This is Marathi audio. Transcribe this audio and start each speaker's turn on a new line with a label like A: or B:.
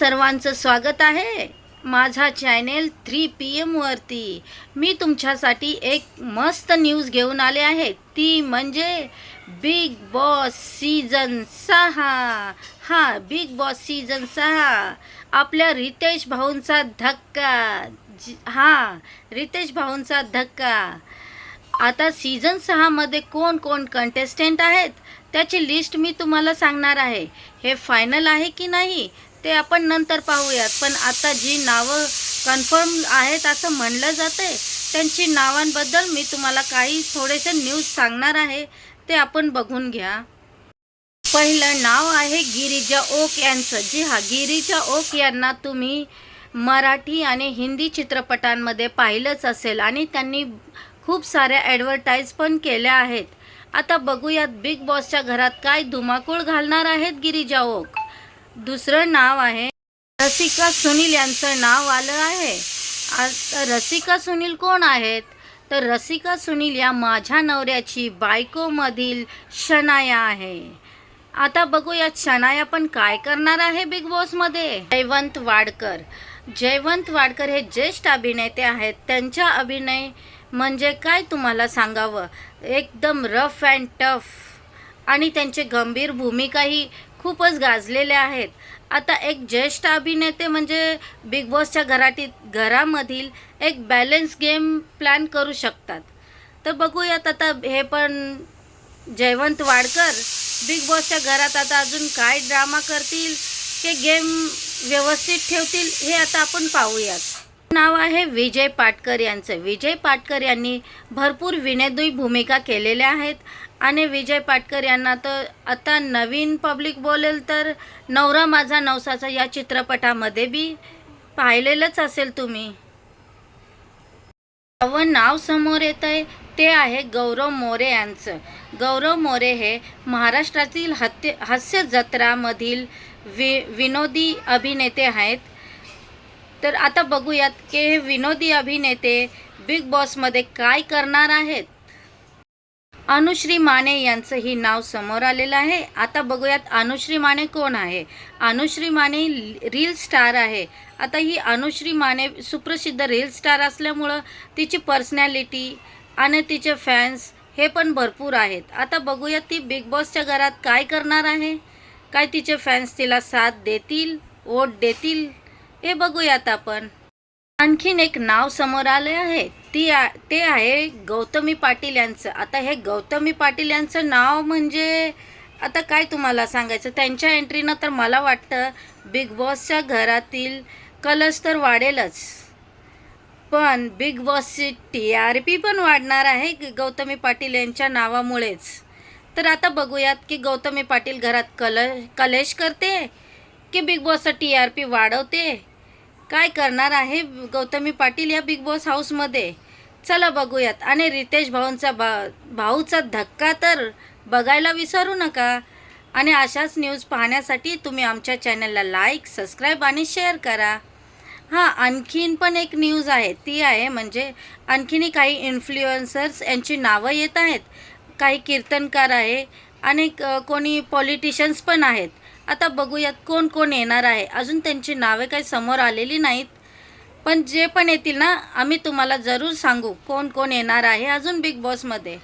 A: सर्वांचं स्वागत आहे माझा चॅनेल थ्री पी एमवरती मी तुमच्यासाठी एक मस्त न्यूज घेऊन आले आहे. ती म्हणजे बिग बॉस सीझन सहा. हा बिग बॉस सीझन सहा. आपल्या रितेश भाऊंचा धक्का. जी- हा रितेश भाऊंचा धक्का. आता सीझन सहामध्ये कोण कोण कंटेस्टंट आहेत? त्याची लिस्ट मी तुम्हाला सांगणार आहे. हे फायनल आहे की नाही? ते आपण नंतर पाहूयात. पण आता जी नावं कन्फर्म आहेत असं म्हणलं जाते त्यांची नावांबद्दल मी तुम्हाला काही थोडेसे न्यूज सांगणार आहे ते आपण बघून घ्या. पहिलं नाव आहे गिरिजा ओक यांचं. जी हा गिरिजा ओक यांना तुम्ही मराठी आणि हिंदी चित्रपटांमध्ये पाहिलंच असेल आणि त्यांनी खूप साऱ्या ॲडव्हर्टाईज पण केल्या आहेत. आता बघूयात बिग बॉसच्या घरात काय धुमाकूळ घालणार आहेत गिरिजा ओक. दुसरं नाव आहे रसिका सुनील यांचं नाव आलं आहे. आता रसिका सुनील कोण आहेत? तर रसिका सुनील या माझ्या नवऱ्याची बायकोमधील शनाया आहे. आता बघूया शनाया पण काय करणार आहे बिग बॉसमध्ये जयवंत वाडकर. जयवंत वाडकर हे ज्येष्ठ अभिनेते आहेत. त्यांच्या अभिनय म्हणजे काय तुम्हाला सांगावं? एकदम रफ अँड टफ. आणि त्यांचे गंभीर भूमिकाही खूपच गाजलेले आहेत. आता एक ज्येष्ठ अभिनेते म्हणजे बिग बॉसच्या घराटीत घरामधील एक बॅलन्स गेम प्लॅन करू शकतात. तर बघूयात आता हे पण जयवंत वाडकर बिग बॉसच्या घरात आता अजून काय ड्रामा करतील की गेम व्यवस्थित ठेवतील हे आता आपण पाहूयात. नाव आहे विजय पाटकर यांचं. विजय पाटकर यांनी भरपूर विनोदी भूमिका केलेल्या आहेत. आणि विजय पाटकर यांना तर आता नवीन पब्लिक बोलेल तर नवरा माझा नवसाचा या चित्रपटामध्ये बी पाहिलेलंच असेल तुम्ही. नवं नाव समोर येत आहे ते आहे गौरव मोरे यांचं. गौरव मोरे हे महाराष्ट्रातील हत्य हास्य जत्रामधील वि विनोदी अभिनेते आहेत. तर आता बघूयात की हे विनोदी अभिनेते बिग बॉसमध्ये काय करणार आहेत? अनुश्री माने यांचंही नाव समोर आलेलं आहे. आता बघूयात अनुश्री माने कोण आहे? अनुश्री माने रील स्टार आहे. आता ही अनुश्री माने सुप्रसिद्ध रील स्टार असल्यामुळं तिची पर्सनॅलिटी आणि तिचे फॅन्स हे पण भरपूर आहेत. आता बघूयात ती बिग बॉसच्या घरात काय करणार आहे? काय तिचे फॅन्स तिला साथ देतील? वोट देतील? हे बघूयात आपण. आणखीन एक नाव समोर आले आहे. ती आ ते आहे गौतमी पाटील यांचं. आता हे गौतमी पाटील यांचं नाव म्हणजे आता काय तुम्हाला सांगायचं? त्यांच्या एंट्रीनं तर मला वाटतं बिग बॉसच्या घरातील कलश तर वाढेलच. पण बिग बॉसची टी आर पी पण वाढणार आहे ग- गौतमी पाटील यांच्या नावामुळेच. तर आता बघूयात की गौतमी पाटील घरात कल कलेश करते की बिग बॉसचं टी आर पी वाढवते? काय करणार आहे गौतमी पाटील या बिग बॉस हाऊसमध्ये चला बघूयात. आणि रितेश भाऊंचा बा भाऊचा धक्का तर बघायला विसरू नका. आणि अशाच न्यूज पाहण्यासाठी तुम्ही आमच्या चॅनलला लाईक सबस्क्राईब आणि शेअर करा. हां आणखीन पण एक न्यूज आहे. ती आहे म्हणजे आणखीनही काही इन्फ्लुएन्सर्स यांची नावं येत आहेत. काही कीर्तनकार आहे. आणि कोणी पॉलिटिशियन्स पण आहेत. आता बघूयात कोण कोण येणार आहे. अजून त्यांची नावे काही समोर आलेली नाहीत. पण जे पण येतील ना आम्ही तुम्हाला जरूर सांगू कोण कोण येणार आहे अजून बिग बॉसमध्ये